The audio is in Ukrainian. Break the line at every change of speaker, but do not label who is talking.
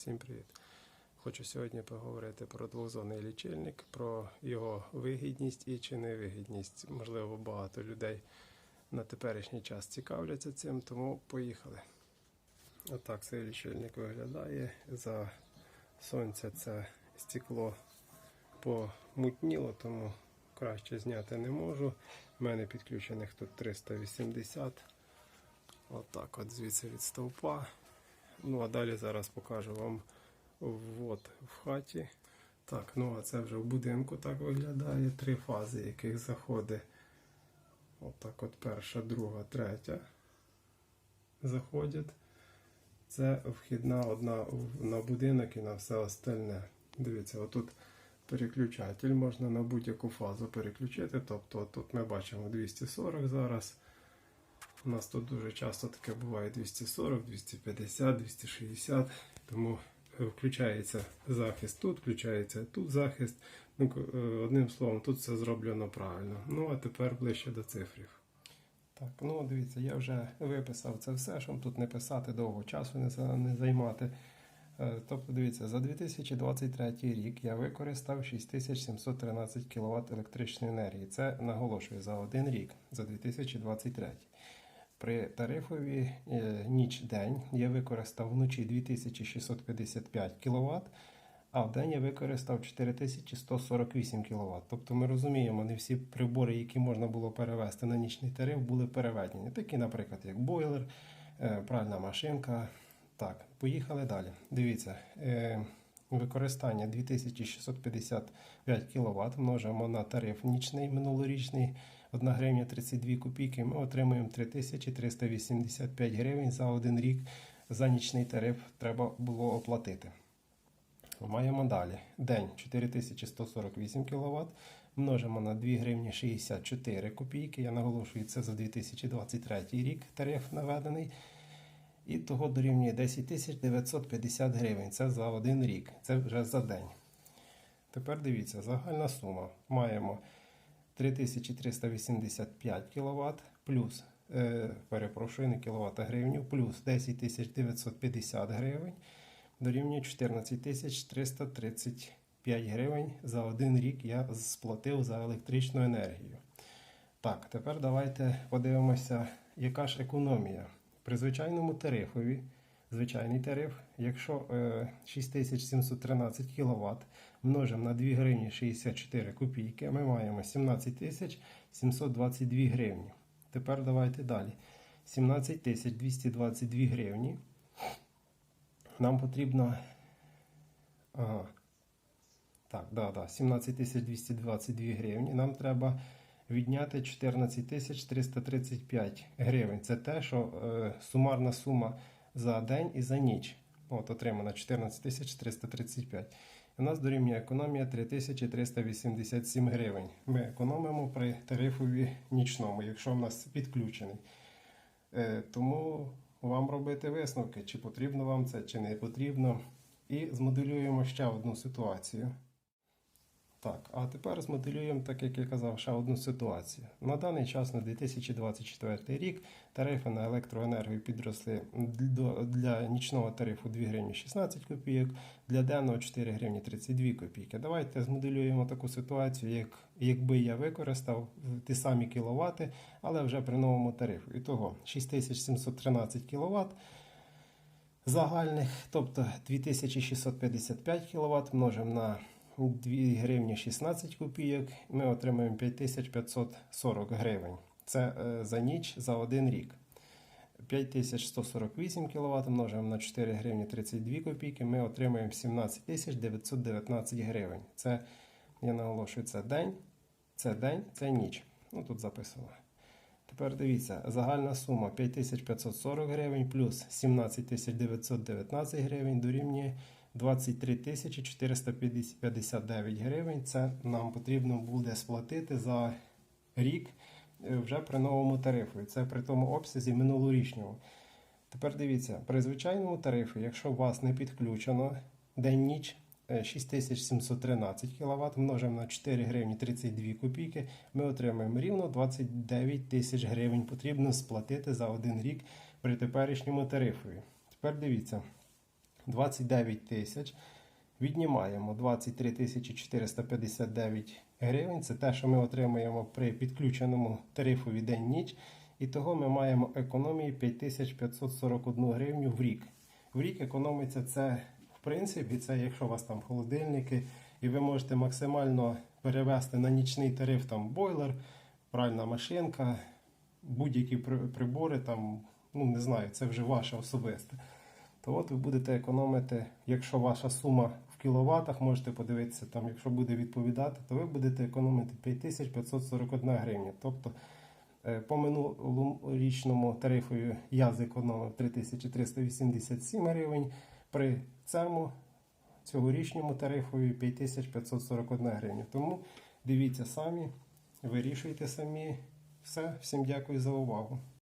Всім привіт! Хочу сьогодні поговорити про двозонний лічильник, про його вигідність і чи невигідність. Можливо, багато людей на теперішній час цікавляться цим, тому поїхали. Отак цей лічильник виглядає. За сонця це стекло помутніло, тому краще зняти не можу. У мене підключених тут 380. Отак от звідси від стовпа. Ну а далі зараз покажу вам ввод в хаті. Так, ну а це вже в будинку так виглядає. Три фази, яких заходить. Отак от перша, друга, третя заходять. Це вхідна одна на будинок і на все остальне. Дивіться, отут переключатель можна на будь-яку фазу переключити. Тобто тут ми бачимо 240 зараз. У нас тут дуже часто таке буває 240, 250, 260. Тому е, включається захист тут, включається тут захист. Ну, е, одним словом, тут все зроблено правильно. Ну а тепер ближче до цифрів. Так, ну дивіться, я вже виписав це все, щоб тут не писати довго часу не, не займати. Е, Тобто, дивіться, за 2023 рік я використав 6713 кВт електричної енергії. Це наголошую за один рік, за 2023. При тарифові е, ніч-день я використав вночі 2655 кВт, а в день я використав 4148 кВт. Тобто ми розуміємо, не всі прибори, які можна було перевести на нічний тариф, були переведені. Такі, наприклад, як бойлер, е, пральна машинка. Так, поїхали далі. Дивіться, е, використання 2655 кВт множимо на тариф нічний минулорічний 1 гривня 32 копійки. Ми отримуємо 3385 гривень за один рік. За нічний тариф треба було оплатити. Маємо далі. День 4148 кВт. Множимо на 2 гривні 64 копійки. Я наголошую, це за 2023 рік тариф наведений. І того дорівнює 10 950 гривень. Це за один рік. Це вже за день. Тепер дивіться, загальна сума. Маємо 3385 кВт плюс, е, перепрошую, не кВт, а гривню, плюс 10 950 гривень дорівнює 14 335 гривень за один рік я сплатив за електричну енергію. Так, тепер давайте подивимося, яка ж економія. При звичайному тарифові, звичайний тариф, якщо е, 6713 кВт множимо на 2 гривні 64 копійки, ми маємо 17 722 гривні. Тепер давайте далі. 17 222 гривні. Нам потрібно. Ага. Так, да, да, 17 222 гривні. Нам треба відняти 14 335 гривень. Це те, що е, сумарна сума за день і за ніч. От отримана 14 335. У нас дорівнює економія 3387 гривень. Ми економимо при тарифові нічному, якщо в нас підключений. Е, Тому вам робити висновки, чи потрібно вам це, чи не потрібно. І змоделюємо ще одну ситуацію. Так, а тепер змоделюємо, так як я казав, ще одну ситуацію. На даний час, на 2024 рік, тарифи на електроенергію підросли для нічного тарифу 2 гривні 16 копійок, для денного 4 гривні 32 копійки. Давайте змоделюємо таку ситуацію, як, якби я використав ті самі кіловати, але вже при новому тарифу. І того 6713 кВт загальних, тобто 2655 кВт множимо на 2 гривні 16 копійок, ми отримаємо 5540 гривень. Це е, за ніч за один рік. 5148 кВт множимо на 4 гривні 32 копійки, ми отримаємо 17 919 гривень. Це, я наголошую, це день, це день, це ніч. Ну тут записано. Tепер дивіться, загальна сума 5540 гривень плюс 17 919 гривень дорівнює 23 459 гривень. Це нам потрібно буде сплатити за рік е, вже при новому тарифу. І це при тому обсязі минулорічному. Тепер дивіться, при звичайному тарифі, якщо у вас не підключено день-ніч, е, 6713 кВт множимо на 4 гривні 32 копійки, ми отримаємо рівно 29 тисяч гривень. Потрібно сплатити за один рік при теперішньому тарифові. Тепер дивіться. 29 тисяч. Віднімаємо 23 тисячі 459 гривень. Це те, що ми отримуємо при підключеному тарифові день-ніч. І того ми маємо економії 5541 гривню в рік. В рік економиться це, в принципі, це якщо у вас там холодильники, і ви можете максимально перевести на нічний тариф там бойлер, пральна машинка, будь-які прибори, там, ну не знаю, це вже ваше особисте. То от ви будете економити, якщо ваша сума в кіловатах, можете подивитися, там, якщо буде відповідати, то ви будете економити 5541 гривня. Тобто е, по минулорічному тарифу я зекономив 3387 гривень. При цьому цьогорічному тарифові 5541 гривня. Тому дивіться самі, вирішуйте самі. Все, всім дякую за увагу.